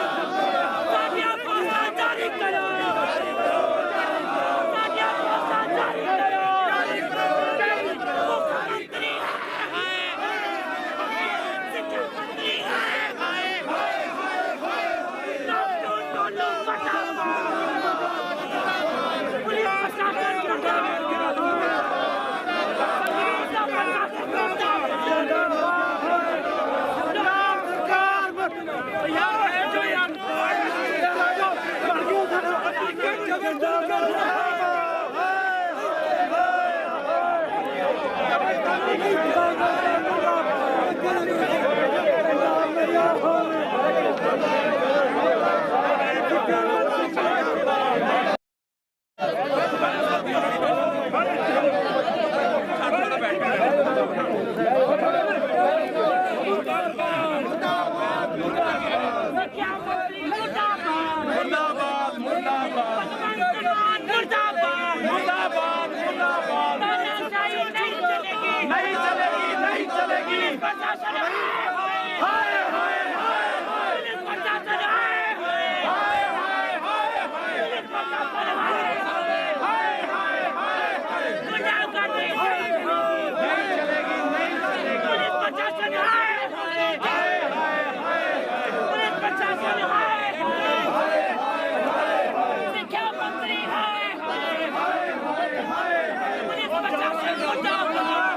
ਸਾਡੀਆਂ ਪੋਸਟਾਂ ਜਾਰੀ ਕਰੋ ਸਾਡੀਆਂ ਪੋਸਟਾਂ ਜਾਰੀ ਕਰੋ ਮੁੱਖ ਮੰਤਰੀ ਹਾਏ ਸਿੱਖਿਆ ਮੰਤਰੀ ਹਾਏ ਹਾਏ ਡਾਕਟਰ ਟੋਲੋ ਪਟਾਵਾ ਪੁਲਿਸ ਪ੍ਰਸ਼ਾਸਨ ਮੁਰਦਾਬਾਦ ਪੁਲਿਸ ਦਾ ਪ੍ਰਸ਼ਾਸਨ ਮੁਰਦਾਬਾਦ ਯਾਰ ਇਹ ਜੋ ਯਾਰ ਸਿੱਖਿਆ ਮੰਤਰੀ ਮੁਰਦਾਬਾਦ ਮੁਰਦਾਬਾਦ ਮੁਰਦਾਬਾਦ ਮੁਰਦਾਬਾਦ ਮੁਰਦਾਬਾਦ ਮੁਰਦਾਬਾਦ ਤਾਨਾਸ਼ਾਹੀ ਨਹੀਂ ਚਲੇਗੀ ਨਹੀਂ ਚਲੇਗੀ ਨਹੀਂ ਚਲੇਗੀ ਪ੍ਰਸ਼ਾਸਨ ਹਾਏ ਹਾਏ ਹਾਏ ਹਾਏ ਪ੍ਰਸ਼ਾਸਨ ਹਾਏ ਹਾਏ ਹਾਏ ਹਾਏ ਹਾਏ ਪ੍ਰਸ਼ਾਸਨ ਹਾਏ ਹਾਏ ਹਾਏ ਹਾਏ ਪੰਜਾਬ ਕਰਦੇ ਨਹੀਂ ਚਲੇਗੀ ਨਹੀਂ ਚਲੇਗੀ ਪੁਲਿਸ ਪ੍ਰਸ਼ਾਸਨ ਹਾਏ ਹਾਏ ਪੁਲਿਸ ਪ੍ਰਸ਼ਾਸਨ ਹਾਏ ਹਾਏ ਸਿੱਖਿਆ ਮੰਤਰੀ ਹਾਏ ਹਾਏ ਪੁਲਿਸ ਪ੍ਰਸ਼ਾਸਨ ਮੁਰਦਾਬਾਦ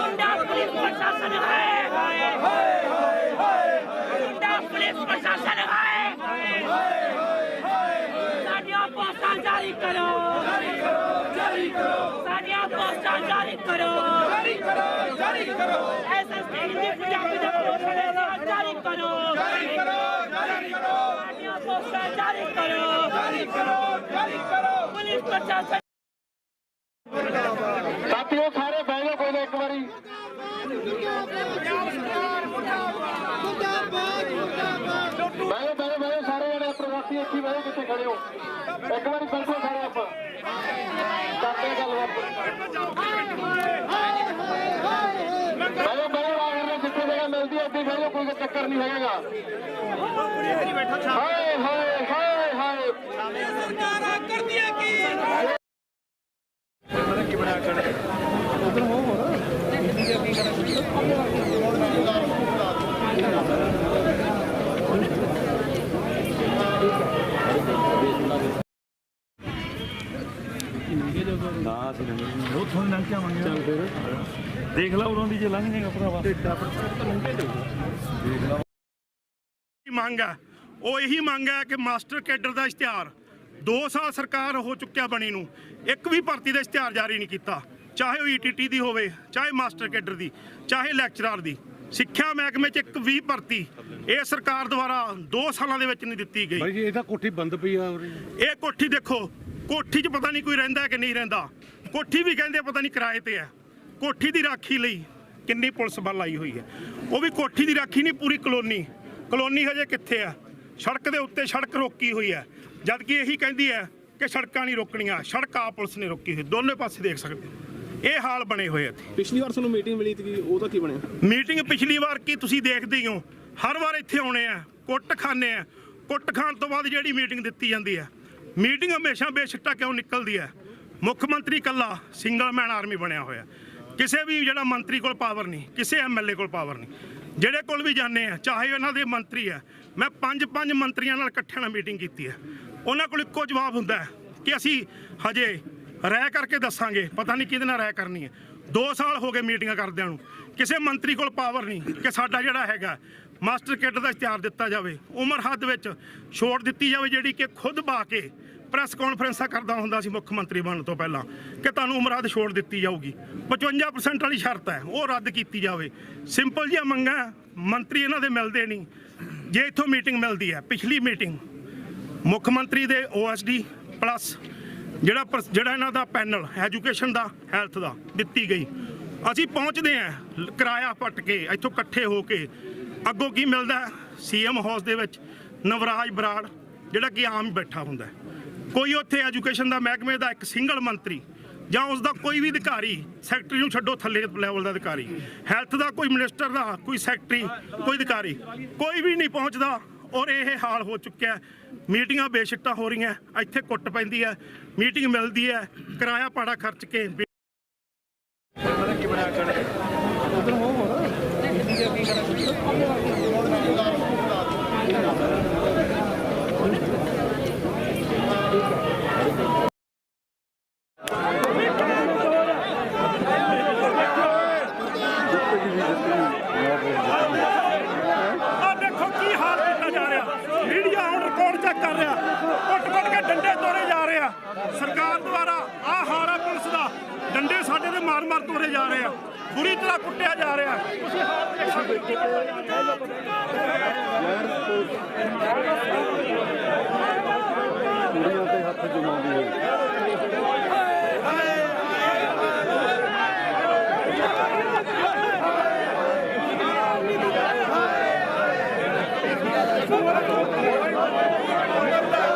ਮੁੰਡਾ ਪੁਲਿਸ ਪ੍ਰਸ਼ਾਸਨ ਹਾਏ ਹਾਏ ਮੁੰਡਾ ਪੁਲਿਸ ਪ੍ਰਸ਼ਾਸਨ ਹਾਏ ਹਾਏ ਸਾਡੀਆਂ ਪੋਸਟਾਂ ਜਾਰੀ ਕਰੋ ਜਾਰੀ ਕਰੋ ਸਾਡੀਆਂ ਪੋਸਟਾਂ ਜਾਰੀ ਕਰੋ ਜਾਰੀ ਕਰੋ ਜਾਰੀ ਕਰੋ ਐਸਐਸਟੀ ਦੀ ਪੰਜਾਬੀ ਦੇ ਪੋਸਟਾਂ ਜਾਰੀ ਕਰੋ ਜਾਰੀ ਕਰੋ ਜਾਰੀ ਕਰੋ ਸਾਡੀਆਂ ਪੋਸਟਾਂ ਜਾਰੀ ਕਰੋ ਜਾਰੀ ਕਰੋ ਜਾਰੀ ਕਰੋ ਪੁਲਿਸ ਪ੍ਰਸ਼ਾਸਨ ਸਾਥੀਓ, ਸਾਰੇ ਬਹਿ ਜਾਓ ਕੋਈ ਇੱਕ ਵਾਰੀ। ਬਹਿ ਜਾਓ ਬਹਿ ਜਾਓ ਸਾਰੇ ਜਿਹੜੇ ਪ੍ਰਵਾਸੀ ਇੱਥੇ ਹੀ ਬਹਿ ਜਾਓ ਜਿੱਥੇ ਖੜੇ ਹੋ। ਇੱਕ ਵਾਰੀ ਬਿਲਕੁਲ ਸਾਰੇ ਆਪਾਂ। ਕਰਦੇ ਗੱਲਬਾਤ ਬਹਿ ਜਾਓ ਬਹਿ ਜਾਓ ਆਖਰ ਨੂੰ ਜਿੱਥੇ ਜਗ੍ਹਾ ਮਿਲਦੀ ਹੈ ਉੱਥੇ ਬਹਿ ਜਾਓ ਕੋਈ ਚੱਕਰ ਨਹੀਂ ਹੈਗਾ ਹਾਏ ਹਾਏ ਹਾਏ ਹਾਏ। ਉੱਥੋਂ ਦੀ ਲੰਘ ਕੇ ਆਵਾਂਗੇ ਚੱਲ ਫਿਰ ਦੇਖ ਲਾ ਉਦੋਂ ਦੀ ਜੇ ਲੰਘ ਜਾਏਗਾ ਭਰਾਵਾ ਦੀ ਮੰਗ ਹੈ ਉਹ ਇਹੀ ਮੰਗ ਹੈ ਕਿ ਮਾਸਟਰ ਕੈਡਰ ਦਾ ਇਸ਼ਤਿਹਾਰ 2 ਸਾਲ ਸਰਕਾਰ ਹੋ ਚੁੱਕਿਆ ਬਣੀ ਨੂੰ ਇੱਕ ਵੀ ਭਰਤੀ ਦਾ ਇਸ਼ਤਿਹਾਰ ਜਾਰੀ ਨਹੀਂ ਕੀਤਾ। ਚਾਹੇ ਉਹ ਈਟੀਟੀ ਦੀ ਹੋਵੇ ਚਾਹੇ ਮਾਸਟਰ ਕੈਡਰ ਦੀ ਚਾਹੇ ਲੈਕਚਰਰ ਦੀ। ਸਿੱਖਿਆ ਮਹਿਕਮੇ 'ਚ ਇੱਕ ਵੀ ਭਰਤੀ ਇਹ ਸਰਕਾਰ ਦੁਆਰਾ 2 ਸਾਲਾਂ ਦੇ ਵਿੱਚ ਨਹੀਂ ਦਿੱਤੀ ਗਈ। ਭਾਈ ਜੀ ਇਹ ਤਾਂ ਕੋਠੀ ਬੰਦ ਪਈ ਆ ਇਹ ਕੋਠੀ ਦੇਖੋ ਕੋਠੀ 'ਚ ਪਤਾ ਨਹੀਂ ਕੋਈ ਰਹਿੰਦਾ ਕਿ ਨਹੀਂ ਰਹਿੰਦਾ। ਕੋਠੀ ਵੀ ਕਹਿੰਦੇ ਪਤਾ ਨਹੀਂ ਕਿਰਾਏ ਤੇ ਹੈ। ਕੋਠੀ ਦੀ ਰਾਖੀ ਲਈ ਕਿੰਨੀ ਪੁਲਿਸ ਬਲ ਆਈ ਹੋਈ ਹੈ। ਉਹ ਵੀ ਕੋਠੀ ਦੀ ਰਾਖੀ ਨਹੀਂ ਪੂਰੀ ਕਲੋਨੀ। ਕਲੋਨੀ ਹਜੇ ਕਿੱਥੇ ਆ ਸੜਕ ਦੇ ਉੱਤੇ ਸੜਕ ਰੋਕੀ ਹੋਈ ਹੈ। ਜਦ ਕਿ ਇਹੀ ਕਹਿੰਦੀ ਹੈ ਕਿ ਸੜਕਾਂ ਨਹੀਂ ਰੋਕਣੀਆਂ ਸੜਕ ਆ ਪੁਲਿਸ ਨੇ ਰੋਕੀ ਹੋਈ। ਦੋਨੇ ਪਾਸੇ ਦੇਖ ਸਕਦੇ। ਇਹ ਹਾਲ ਬਣੇ ਹੋਏ ਆ ਇੱਥੇ। ਪਿਛਲੀ ਵਾਰ ਤੁਹਾਨੂੰ ਮੀਟਿੰਗ ਮਿਲੀ ਸੀ ਉਹਦਾ ਕੀ ਬਣਿਆ? ਮੀਟਿੰਗ ਪਿਛਲੀ ਵਾਰ ਕੀ ਤੁਸੀਂ ਦੇਖਦੇ ਹੀ ਹੋ। ਹਰ ਵਾਰ ਇੱਥੇ ਆਉਣੇ ਆ ਕੁੱਟ ਖਾਣੇ ਆ। ਕੁੱਟ ਖਾਣ ਤੋਂ ਬਾਅਦ ਜਿਹੜੀ ਮੀਟਿੰਗ ਦਿੱਤੀ ਜਾਂਦੀ ਹੈ ਮੀਟਿੰਗ ਹਮੇਸ਼ਾ ਬੇਸਿੱਟਾ ਕਿਉਂ ਨਿਕਲਦੀ ਹੈ? ਮੁੱਖ ਮੰਤਰੀ ਕੱਲਾ ਸਿੰਗਲ ਮੈਨ ਆਰਮੀ ਬਣਿਆ ਹੋਇਆ। ਕਿਸੇ ਵੀ ਜਿਹੜਾ ਮੰਤਰੀ ਕੋਲ ਪਾਵਰ ਨਹੀਂ, ਕਿਸੇ ਐਮਐਲਏ ਕੋਲ ਪਾਵਰ ਨਹੀਂ। ਜਿਹੜੇ ਕੋਲ ਵੀ ਜਾਂਦੇ ਆ, ਚਾਹੇ ਉਹਨਾਂ ਦੇ ਮੰਤਰੀ ਆ, ਮੈਂ ਪੰਜ ਪੰਜ ਮੰਤਰੀਆਂ ਨਾਲ ਇਕੱਠਿਆਂ ਨਾਲ ਮੀਟਿੰਗ ਕੀਤੀ ਹੈ। ਉਹਨਾਂ ਕੋਲ ਇੱਕੋ ਜਵਾਬ ਹੁੰਦਾ ਕਿ ਅਸੀਂ ਹਜੇ ਰਹਿ ਕਰਕੇ ਦੱਸਾਂਗੇ, ਪਤਾ ਨਹੀਂ ਕਿਹਦੇ ਨਾਲ ਰਹਿ ਕਰਨੀ ਹੈ। 2 ਸਾਲ ਹੋ ਗਏ ਮੀਟਿੰਗਾਂ ਕਰਦਿਆਂ ਨੂੰ। ਕਿਸੇ ਮੰਤਰੀ ਕੋਲ ਪਾਵਰ ਨਹੀਂ ਕਿ ਸਾਡਾ ਜਿਹੜਾ ਹੈਗਾ ਮਾਸਟਰ ਕਿੱਟ ਦਾ ਇਸ਼ਤਿਹਾਰ ਦਿੱਤਾ ਜਾਵੇ, ਉਮਰ ਹੱਦ ਵਿੱਚ ਛੋੜ ਦਿੱਤੀ ਜਾਵੇ ਜਿਹੜੀ ਕਿ ਖੁਦ ਬਾ ਕੇ ਪ੍ਰੈਸ ਕਾਨਫਰੰਸਾਂ ਕਰਦਾ ਹੁੰਦਾ ਸੀ ਮੁੱਖ ਮੰਤਰੀ ਬਣਨ ਤੋਂ ਪਹਿਲਾਂ ਕਿ ਤੁਹਾਨੂੰ ਉਮਰ ਹੱਦ ਛੋੜ ਦਿੱਤੀ ਜਾਊਗੀ। 55% ਵਾਲੀ ਸ਼ਰਤ ਹੈ, ਉਹ ਰੱਦ ਕੀਤੀ ਜਾਵੇ। ਸਿੰਪਲ ਜਿਹਾ ਮੰਗਾ ਮੰਤਰੀ ਇਹਨਾਂ ਦੇ ਮਿਲਦੇ ਨਹੀਂ। ਜੇ ਇੱਥੋਂ ਮੀਟਿੰਗ ਮਿਲਦੀ ਹੈ, ਪਿਛਲੀ ਮੀਟਿੰਗ ਮੁੱਖ ਮੰਤਰੀ ਦੇ ਓਐਸਡੀ ਪਲੱਸ ਜਿਹੜਾ ਪਰ- ਜਿਹੜਾ ਇਹਨਾਂ ਦਾ ਪੈਨਲ ਐਜੂਕੇਸ਼ਨ ਦਾ ਹੈਲਥ ਦਾ ਦਿੱਤੀ ਗਈ। ਅਸੀਂ ਪਹੁੰਚਦੇ ਆਂ ਕਿਰਾਇਆ ਪੱਟ ਕੇ, ਇੱਥੋਂ ਇਕੱਠੇ ਹੋ ਕੇ ਅੱਗੋਂ ਕੀ ਮਿਲਦਾ ਸੀਐਮ ਹਾਊਸ ਦੇ ਵਿੱਚ ਨਵਰਾਜ ਬਰਾੜ, ਜਿਹੜਾ ਕਿ ਆਮ ਹੀ ਬੈਠਾ ਹੁੰਦਾ ਕੋਈ ਉੱਥੇ ਐਜੂਕੇਸ਼ਨ ਦਾ ਮਹਿਕਮੇ ਦਾ ਇੱਕ ਸਿੰਗਲ ਮੰਤਰੀ ਜਾਂ ਉਸ ਦਾ ਕੋਈ ਵੀ ਅਧਿਕਾਰੀ ਸੈਕਟਰੀ ਨੂੰ ਛੱਡੋ ਥੱਲੇ ਲੈਵਲ ਦਾ ਅਧਿਕਾਰੀ। ਹੈਲਥ ਦਾ ਕੋਈ ਮਿਨਿਸਟਰ ਦਾ, ਕੋਈ ਸੈਕਟਰੀ ਕੋਈ ਅਧਿਕਾਰੀ, ਕੋਈ ਵੀ ਨਹੀਂ ਪਹੁੰਚਦਾ ਔਰ ਇਹ ਹਾਲ ਹੋ ਚੁੱਕਿਆ ਮੀਟਿੰਗਾਂ ਬੇਸ਼ਿੱਟਾ ਹੋ ਰਹੀਆਂ, ਇੱਥੇ ਕੁੱਟ ਪੈਂਦੀ ਹੈ, ਮੀਟਿੰਗ ਮਿਲਦੀ ਹੈ ਕਿਰਾਇਆ ਪਾੜਾ ਖਰਚ ਕੇ ਬੇ- ਆਹ ਦੇਖੋ ਕੀ ਹਾਲ ਕੀਤਾ ਜਾ ਰਿਹਾ ਮੀਡੀਆ ਹੁਣ ਕਰ ਰਿਹਾ। ਕੁੱਟ-ਕੁੱਟ ਕੇ ਡੰਡੇ ਤੋੜੇ ਜਾ ਰਹੇ ਆ। ਸਰਕਾਰ ਦੁਆਰਾ ਆਹ ਹਾਲ ਆ ਪੁਲਿਸ ਦਾ ਡੰਡੇ ਸਾਡੇ ਤੇ ਮਾਰ-ਮਾਰ ਤੋੜੇ ਜਾ ਰਹੇ ਆ। ਬੁਰੀ ਤਰ੍ਹਾਂ ਕੁੱਟਿਆ ਜਾ ਰਿਹਾ। ਤੁਸੀਂ ਹਾਲ ਦੇਖ ਸਕਦੇ ਹੋ Thank you.